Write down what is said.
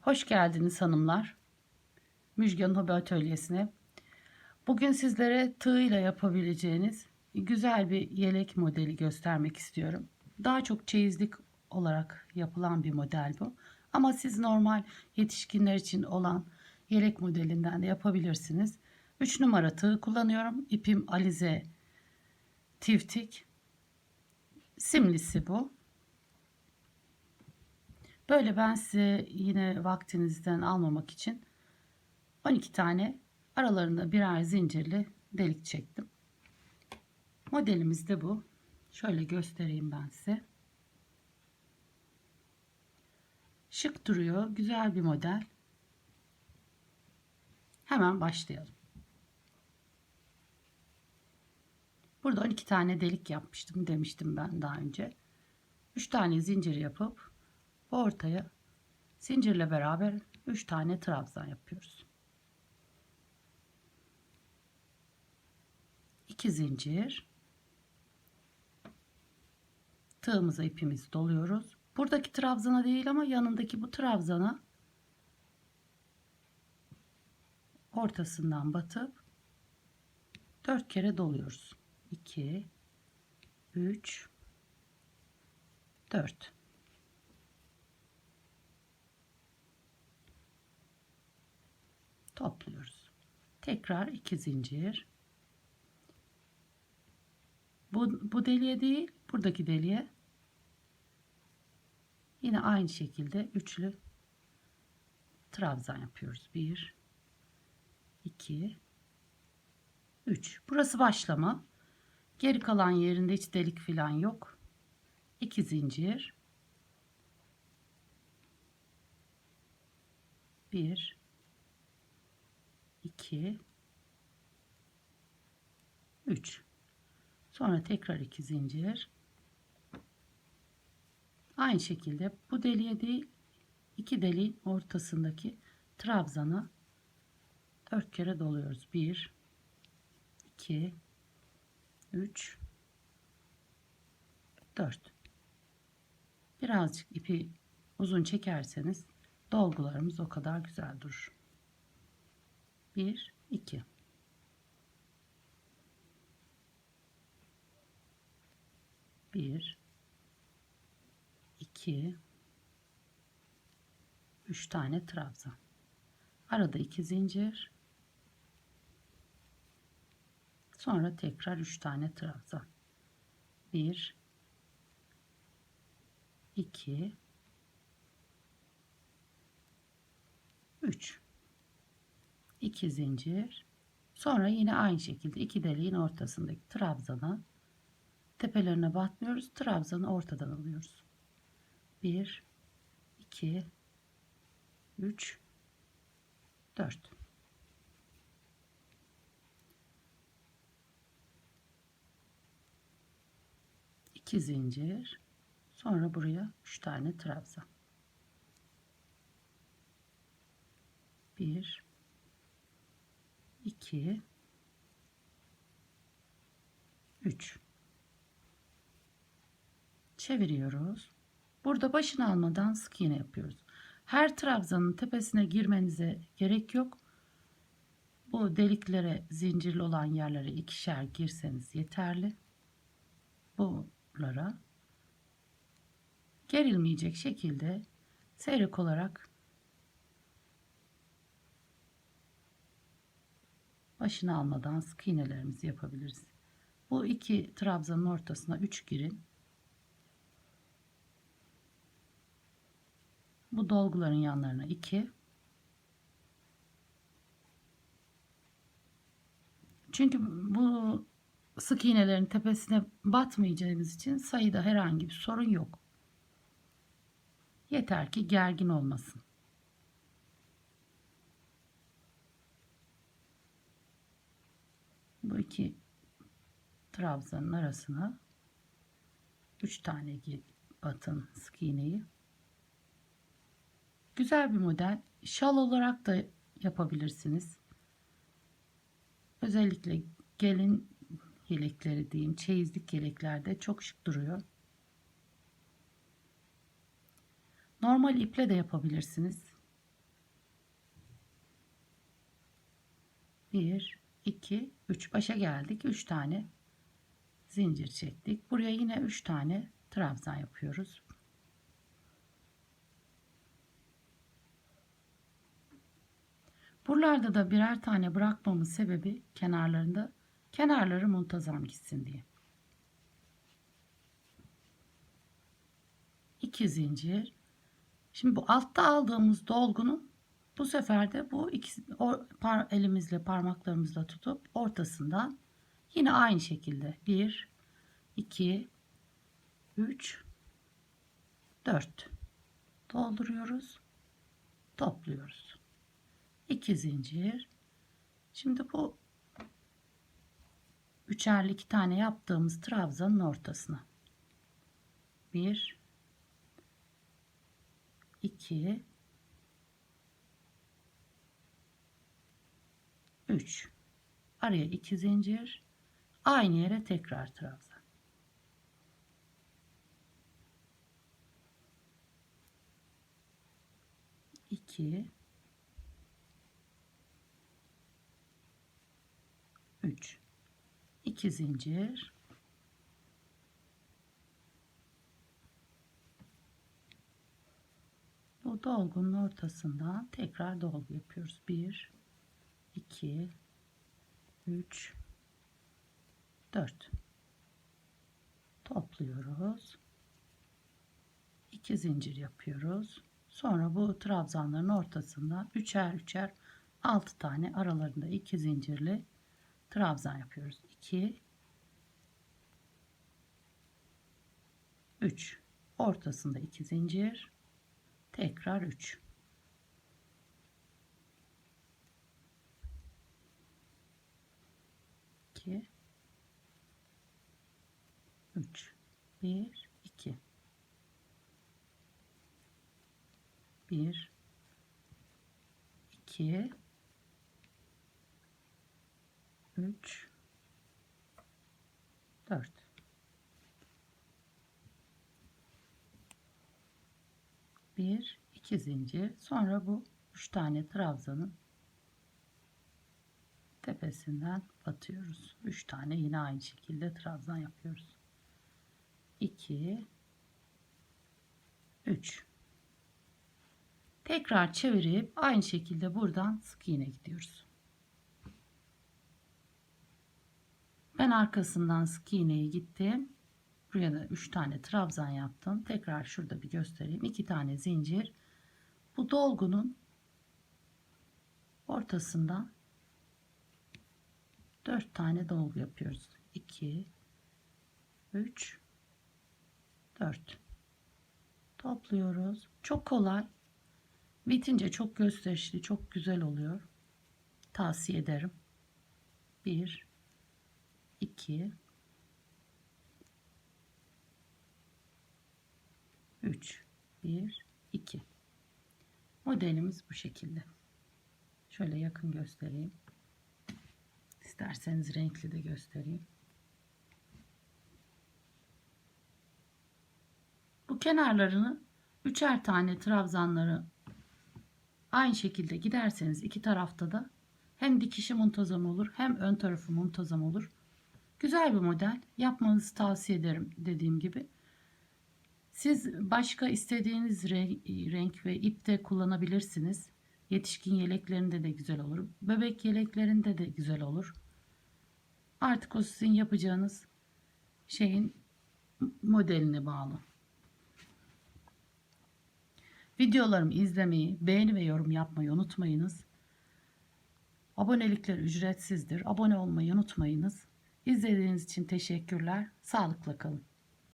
Hoş geldiniz hanımlar. Müjgan Hobi Atölyesi'ne. Bugün sizlere tığ ile yapabileceğiniz güzel bir yelek modeli göstermek istiyorum. Daha çok çeyizlik olarak yapılan bir model bu. Ama siz normal yetişkinler için olan yelek modelinden de yapabilirsiniz. 3 numara tığ kullanıyorum. İpim Alize Tiftik. Simlisi bu. Böyle ben size yine vaktinizden almamak için 12 tane aralarında birer zincirli delik çektim. Modelimiz de bu. Şöyle göstereyim ben size. Şık duruyor. Güzel bir model. Hemen başlayalım. Burada 12 tane delik yapmıştım demiştim ben daha önce. 3 tane zincir yapıp ortaya zincirle beraber 3 tane trabzan yapıyoruz. 2 zincir tığımıza ipimizi doluyoruz. Buradaki trabzana değil ama yanındaki bu trabzana ortasından batıp 4 kere doluyoruz. 2 3 4 topluyoruz. Tekrar iki zincir. Bu, bu deliğe değil, buradaki deliğe yine aynı şekilde üçlü trabzan yapıyoruz. 1 2 3. Burası başlama. Geri kalan yerinde hiç delik falan yok. 2 zincir. 1 2 3 sonra tekrar 2 zincir. Aynı şekilde bu deliğe değil iki deliğin ortasındaki trabzana 4 kere doluyoruz. 1 2 3 4 birazcık ipi uzun çekerseniz dolgularımız o kadar güzel durur 1 2 1 2 3 tane trabzan. Arada 2 zincir. Sonra tekrar 3 tane trabzan. 1 2 3 2 zincir. Sonra yine aynı şekilde iki deliğin ortasındaki trabzana tepelerine batmıyoruz. Trabzanı ortadan alıyoruz. 1 2 3 4 2 zincir. Sonra buraya 3 tane trabzan. 1 2 3 çeviriyoruz. Burada başını almadan sık iğne yapıyoruz. Her trabzanın tepesine girmenize gerek yok. Bu deliklere zincirli olan yerlere ikişer girseniz yeterli. Buralara gerilmeyecek şekilde seyrek olarak başını almadan sık iğnelerimizi yapabiliriz. Bu iki trabzanın ortasına 3 girin. Bu dolguların yanlarına 2. Çünkü bu sık iğnelerin tepesine batmayacağımız için sayıda herhangi bir sorun yok. Yeter ki gergin olmasın. bu iki trabzanın arasına 3 tane batın sık iğneyi. Güzel bir model. Şal olarak da yapabilirsiniz. Özellikle gelin yelekleri diyeyim, çeyizlik yeleklerde çok şık duruyor. Normal iple de yapabilirsiniz. 1 2 3 başa geldik. 3 tane zincir çektik. Buraya yine 3 tane trabzan yapıyoruz. Buralarda da birer tane bırakmamın sebebi kenarlarında kenarları muntazam gitsin diye. 2 zincir. Şimdi bu altta aldığımız dolgunun bu sefer de bu ikisi o, par, elimizle parmaklarımızla tutup ortasından yine aynı şekilde 1 2 3 4 dolduruyoruz topluyoruz. 2 zincir. Şimdi bu üçerli iki tane yaptığımız trabzanın ortasına. 1 2 3 araya 2 zincir. Aynı yere tekrar trabzan. İki. Üç. İki zincir. Bu dolgunun ortasından tekrar dolgu yapıyoruz. Bir 2 3 4 topluyoruz. 2 zincir yapıyoruz. Sonra bu trabzanların ortasından üçer üçer 6 tane aralarında 2 zincirli trabzan yapıyoruz. 2 3 ortasında 2 zincir tekrar 3 2 3 1 2 1 2 3 4 1 2 zincir. Sonra bu 3 tane trabzanın tepesinden batıyoruz. 3 tane yine aynı şekilde trabzan yapıyoruz. 2 3 Tekrar çevirip aynı şekilde buradan sık iğne gidiyoruz. Ben arkasından sık iğneyi gittim. Buraya da 3 tane trabzan yaptım. Tekrar şurada bir göstereyim. 2 tane zincir. Bu dolgunun ortasından 4 tane dolgu yapıyoruz. 2 3 4 topluyoruz. Çok kolay. Bitince çok gösterişli, çok güzel oluyor. Tavsiye ederim. 1 2 3 1 2 Modelimiz bu şekilde. Şöyle yakın göstereyim. İsterseniz renkli de göstereyim. Bu kenarlarını üçer tane trabzanları aynı şekilde giderseniz iki tarafta da hem dikişi muntazam olur hem ön tarafı muntazam olur. Güzel bir model. Yapmanızı tavsiye ederim dediğim gibi. Siz başka istediğiniz renk ve ip de kullanabilirsiniz. Yetişkin yeleklerinde de güzel olur. Bebek yeleklerinde de güzel olur. Artık o sizin yapacağınız şeyin modeline bağlı. Videolarımı izlemeyi, beğeni ve yorum yapmayı unutmayınız. Abonelikler ücretsizdir. Abone olmayı unutmayınız. İzlediğiniz için teşekkürler. Sağlıkla kalın.